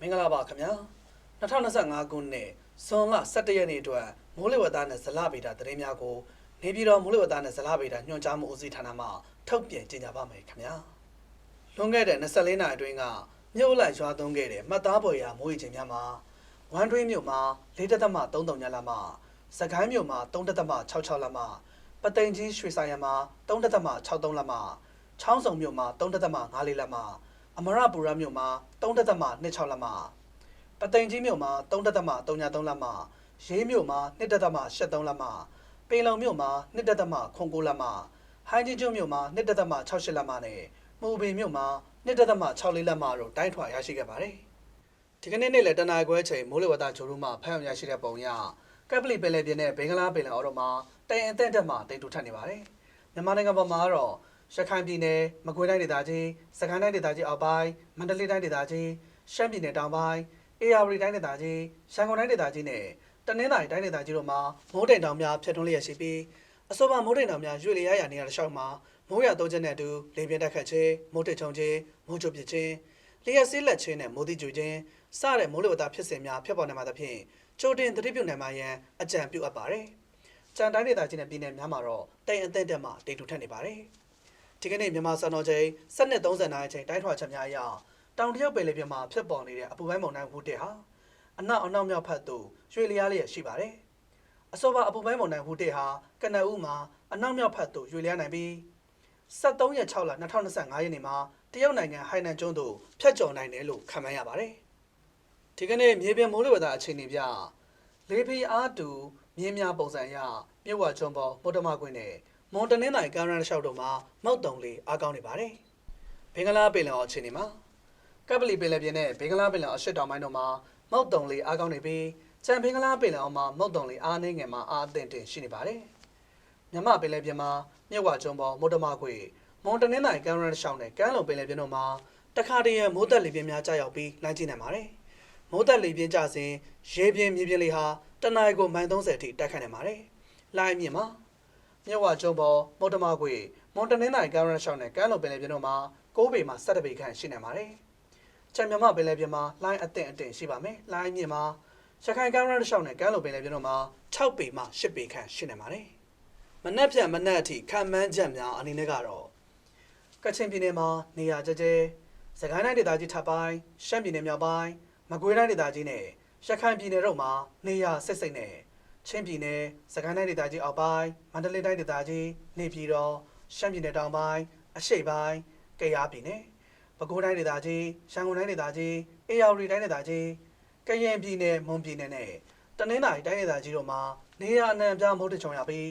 မင်္ဂလာပါခင်ဗျာ2025ခုနှစ်ဇွန်လ17ရက်နေ့အတွက်မိုးလေဝသနဲ့ဇလဗေဒသတင်းများကိုနေပြည်တော်မိုးလေဝသနဲ့ဇလဗေဒညွှန်ကြားမှုဦးစီးဌာနမှထုတ်ပြန်ကြေညာပါမယ်ခင်ဗျာလွန်ခဲ့တဲ့24နာရီအတွင်းကမြို့လိုက်ရွာသွန်းခဲ့တဲ့မှတ်သားပေါ်ရာမိုးရေချိန်များမှာဝမ်တွင်းမြို့မှာ4.33ညလမှစကိုင်းမြို့မှာ3.66လမှပသိမ်ကြီးရွှေဆိုင်ရမှာ3.63လမှချောင်းစုံမြို့မှာ3.54လမှ အမရပူရမြို့မှာ3.26လက်မပသိမ်ကြီးမြို့မှာ3.33လက်မရေးမြို့မှာ2.83လက်မပင်လုံမြို့မှာ2.09လက်မဟိုင်းကြီးကျွန်းမြို့မှာ2.68လက်မနဲ့မူပင်မြို့မှာ2.64လက်မတို့တိုင်းထွာရရှိခဲ့ပါတယ်ဒီကနေ့နေ့လည်းတနင်္ဂနွေချိန်မိုးလေဝသဂျိုရုမှဖမ်းအောင်ရရှိတဲ့ပုံရကပ်ပလီပင်လယ်ပြင်နဲ့ဘင်္ဂလားပင်လယ်အော်တို့မှာတိုင်အသက်တက်မှတိတ်တူထပ်နေပါတယ်မြန်မာနိုင်ငံပေါ်မှာကတော့ ရခိုင်ပြည်နယ်မကွေးတိုင်းဒေသကြီးစကိုင်းတိုင်းဒေသကြီးအောက်ပိုင်းမန္တလေးတိုင်းဒေသကြီးရှမ်းပြည်နယ်တောင်ပိုင်းအေရဝတီတိုင်းဒေသကြီးရန်ကုန်တိုင်းဒေသကြီးနဲ့တနင်္သာရီတိုင်းဒေသကြီးတို့မှာမိုးတိမ်တောင်များဖြတ်ထွန်းလျက်ရှိပြီးအဆိုပါမိုးတိမ်တောင်များရွေလျားရာနေရာတစ်လျှောက်မှာမိုးရသုံးချက်နဲ့အတူလေပြင်းတက်ခတ်ခြင်းမိုးတစ်ချုံခြင်းမိုးချိုပစ်ခြင်းလျှက်ဆေးလက်ခြင်းနဲ့မိုးတိကျူခြင်းစတဲ့မိုးလေဝသဖြစ်စဉ်များဖြစ်ပေါ်နိုင်မှာသဖြင့်ချိုတင်သတိပြုနိုင်မှရန်အကြံပြုအပ်ပါတယ်။ကြံတိုင်းဒေသကြီးနဲ့ပြည်နယ်များမှာတော့တိမ်အသင့်တက်မှတိမ်ထူထပ်နေပါတယ်။ ဒီကနေ့မြန်မာစံတော်ချိန်7:30နာရီချိန်တိုင်းထွာချက်များအရတောင်တရုတ်ပင်လယ်ပြင်မှာဖြစ်ပေါ်နေတဲ့အပူပိုင်းမုန်တိုင်းဝူတက်ဟာအနောက်အနောက်မြောက်ဖက်သို့ရွှေလျားလျက်ရှိပါတယ်။အဆိုပါအပူပိုင်းမုန်တိုင်းဝူတက်ဟာကနအူးမှာအနောက်မြောက်ဖက်သို့ရွှေလျားနိုင်ပြီး73ရက်6လ2025ရက်နေ့မှာတရုတ်နိုင်ငံဟိုင်နန်ကျွန်းသို့ဖြတ်ကျော်နိုင်တယ်လို့ခန့်မှန်းရပါတယ်။ဒီကနေ့မြေပြင်မိုးလေဝသအခြေအနေပြလေပီအားတူမြင်းများပုံစံအရမြစ်ဝကျွန်းပေါ်မုတ္တမကွင်းနဲ့ မွန်တနင်္သာရီကမ်းရန်လျှောက်တို့မှာမောက်တုံလေးအားကောင်းနေပါတယ်။ဘင်္ဂလားပင်လယ်အော်အခြေအနေမှာကပ်ပလီပင်လယ်ပြင်နဲ့ဘင်္ဂလားပင်လယ်အော်အရှေ့တောင်ပိုင်းတို့မှာမောက်တုံလေးအားကောင်းနေပြီးကြံဘင်္ဂလားပင်လယ်အော်မှာမောက်တုံလေးအားနည်းငယ်မှာအားအသင့်တင်ရှိနေပါတယ်။မြမပင်လယ်ပြင်မှာမြက်ဝကျွန်းပေါ်မုတ္တမကွေမွန်တနင်္သာရီကမ်းရန်လျှောက်နဲ့ကမ်းလွန်ပင်လယ်ပြင်တို့မှာတခါတည်းရမိုးသက်လေပြင်းများကြာရောက်ပြီးလိုင်းကျနေပါတယ်။မိုးသက်လေပြင်းကြစဉ်ရေပြင်းမြေပြင်းလေးဟာတနအီကိုမိုင်30အထိတိုက်ခတ်နေပါတယ်။လိုင်းမြင့်မှာ မြက်ဝကျုံပေါ်မုတ်တမကွေမွန်တနင်္သာရီကမ်းရန်ရှောင်းနဲ့ကမ်းလုံပင်လယ်ပြင်တို့မှာ6ပေမှ7ပေခန့်ရှိနေပါတယ်။ချံမြမပင်လယ်ပြင်မှာလိုင်းအသင့်အတင့်ရှိပါမယ်။လိုင်းမြင့်မှာရခိုင်ကမ်းရန်ရှောင်းနဲ့ကမ်းလုံပင်လယ်ပြင်တို့မှာ6ပေမှ8ပေခန့်ရှိနေပါတယ်။မနက်ဖြန်မနက်အထိခံမှန်းချက်များအနေနဲ့ကတော့ကချင်ပြည်နယ်မှာနေရာကျကျစကိုင်းတိုင်းဒေသကြီးထပ်ပိုင်းရှမ်းပြည်နယ်မြောက်ပိုင်းမကွေးတိုင်းဒေသကြီးနဲ့ရခိုင်ပြည်နယ်တို့မှာနေရာစိတ်စိတ်နဲ့ ချင်းပြည်နယ်၊စကိုင်းတိုင်းဒေသကြီးအောက်ပိုင်း၊မန္တလေးတိုင်းဒေသကြီး၊နေပြည်တော်၊ရှမ်းပြည်နယ်တောင်ပိုင်း၊အရှေ့ပိုင်း၊ကယားပြည်နယ်၊ပဲခူးတိုင်းဒေသကြီး၊ရန်ကုန်တိုင်းဒေသကြီး၊အေရဝတီတိုင်းဒေသကြီး၊ကရင်ပြည်နယ်၊မွန်ပြည်နယ်နဲ့တနင်္သာရီတိုင်းဒေသကြီးတို့မှာနေရာအနှံ့အပြားမိုးတချုံရပြီး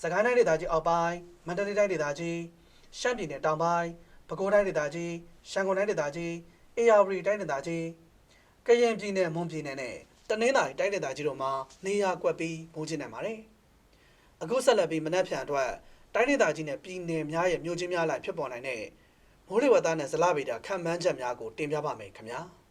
စကိုင်းတိုင်းဒေသကြီးအောက်ပိုင်း၊မန္တလေးတိုင်းဒေသကြီး၊ရှမ်းပြည်နယ်တောင်ပိုင်း၊ပဲခူးတိုင်းဒေသကြီး၊ရန်ကုန်တိုင်းဒေသကြီး၊အေရဝတီတိုင်းဒေသကြီး၊ကရင်ပြည်နယ်၊မွန်ပြည်နယ်နဲ့ တနင်္သာရီတိုင်းဒေသကြီးတို့မှာနေရာကွက်ပြီးမိုးချနိုင်ပါတယ်။အခုဆက်လက်ပြီးမနက်ဖြန်အတွက်တိုင်းဒေသကြီးနဲ့ပြည်နယ်များရဲ့မြို့ချင်းများလိုက်ဖြစ်ပေါ်နိုင်တဲ့မိုးလေဝသနဲ့ဇလဗေဒခံမှန်းချက်များကိုတင်ပြပါမယ်ခင်ဗျာ။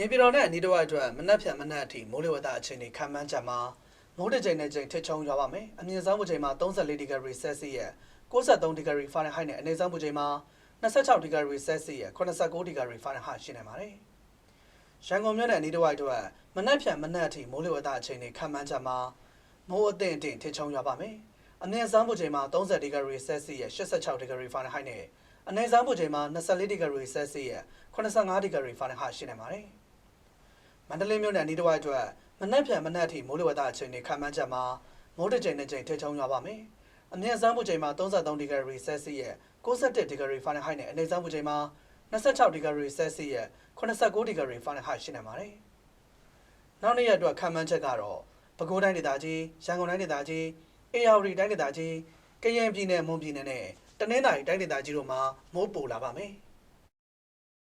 နေပြည်တော်နဲ့အနီးတစ်ဝိုက်အတွက်မနက်ဖြန်မနက်အထိမိုးလေဝသအခြေအနေခန့်မှန်းချက်မှာမိုးတစ်ချိန်နဲ့ချိန်ထစ်ချုံရွာပါမယ်။အမြင့်ဆုံးပူချိန်မှာ34ဒီဂရီဆယ်စီယပ်63ဒီဂရီဖာရင်ဟိုက်နဲ့အနည်းဆုံးပူချိန်မှာ26ဒီဂရီဆယ်စီယပ်89ဒီဂရီဖာရင်ဟိုက်ရှိနေပါတယ်။ရန်ကုန်မြို့နဲ့အနီးတစ်ဝိုက်အတွက်မနက်ဖြန်မနက်အထိမိုးလေဝသအခြေအနေခန့်မှန်းချက်မှာမိုးအသင့်အင့်ထစ်ချုံရွာပါမယ်။အမြင့်ဆုံးပူချိန်မှာ30ဒီဂရီဆယ်စီယပ်86ဒီဂရီဖာရင်ဟိုက်နဲ့အနည်းဆုံးပူချိန်မှာ24ဒီဂရီဆယ်စီယပ်85ဒီဂရီဖာရင်ဟိုက်ရှိနေပါတယ်။ မန္တလေးမြို့နယ်အနီးတစ်ဝိုက်အတွက်မနက်ဖြန်မနက်အထိမိုးလေဝသအခြေအနေခန့်မှန်းချက်မှာမိုးတစ်ကြိမ်နဲ့ကြိမ်ထစ်ချုံရွာပါမယ်။အမြင့်ဆုံးပူချိန်မှာ33ဒီဂရီဆယ်စီယပ်61ဒီဂရီဖာရင်ဟိုက်နဲ့အနည်းဆုံးပူချိန်မှာ26ဒီဂရီဆယ်စီယပ်89ဒီဂရီဖာရင်ဟိုက်ရှိနေပါတယ်။နောက်နေ့ရက်အတွက်ခန့်မှန်းချက်ကတော့ပဲခူးတိုင်းဒေသကြီး၊ရန်ကုန်တိုင်းဒေသကြီး၊အေရဝတီတိုင်းဒေသကြီး၊ကရင်ပြည်နယ်မွန်ပြည်နယ်နဲ့တနင်္သာရီတိုင်းဒေသကြီးတို့မှာမိုးပိုလာပါမယ်။